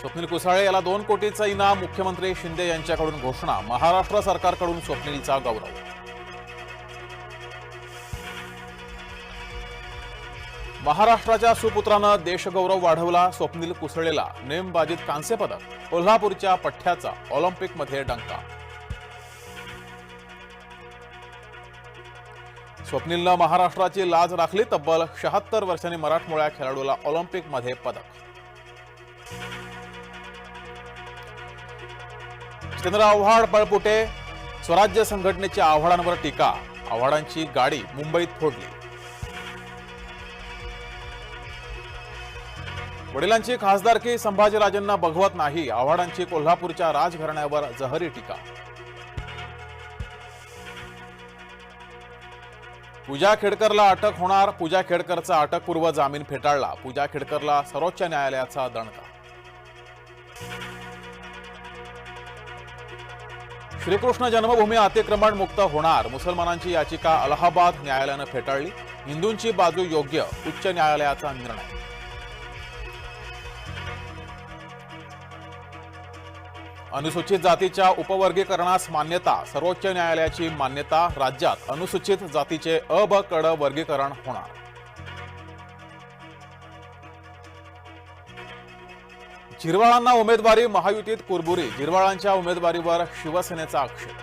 स्वप्नील कुसाळे याला दोन कोटीचा इनाम मुख्यमंत्री शिंदे यांच्याकडून घोषणा महाराष्ट्र सरकारकडून स्वप्नीलचा गौरव. महाराष्ट्राच्या सुपुत्रानं देशगौरव वाढवला स्वप्नील कुसळेला नेमबाजीत कांस्य पदक कोल्हापूरच्या पठ्ठ्याचा ऑलिम्पिकमध्ये डंका. स्वप्नीलनं महाराष्ट्राची लाज राखली तब्बल शहात्तर वर्षांनी मराठमोळ्या खेळाडूला ऑलिम्पिकमध्ये पदक. चंद्र आव्हाड बळपुटे स्वराज्य संघटनेच्या आव्हाडांवर टीका. आव्हाडांची गाडी मुंबईत फोडली. वडिलांची खासदारकी संभाजीराजेंना बघवत नाही आव्हाडांची कोल्हापूरच्या राजघराण्यावर जहरी टीका. पूजा खेडकरला अटक होणार पूजा खेडकरचा अटकपूर्व जामीन फेटाळला. पूजा खेडकरला सर्वोच्च न्यायालयाचा दणका. श्रीकृष्ण जन्मभूमी अतिक्रमण मुक्त होणार. मुसलमानांची याचिका अलाहाबाद न्यायालयानं फेटाळली. हिंदूंची बाजू योग्य उच्च न्यायालयाचा निर्णय. अनुसूचित जातीच्या उपवर्गीकरणास मान्यता सर्वोच्च न्यायालयाची मान्यता राज्यात अनुसूचित जातीचे अ ब कड वर्गीकरण होणार. जिरवाळांना उमेदवारी महायुतीत कुरबुरी. जिरवाळांच्या उमेदवारीवर शिवसेनेचा आक्षेप.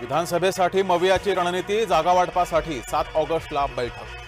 विधानसभेसाठी मवियाची रणनीती जागावाटपासाठी सात ऑगस्टला बैठक.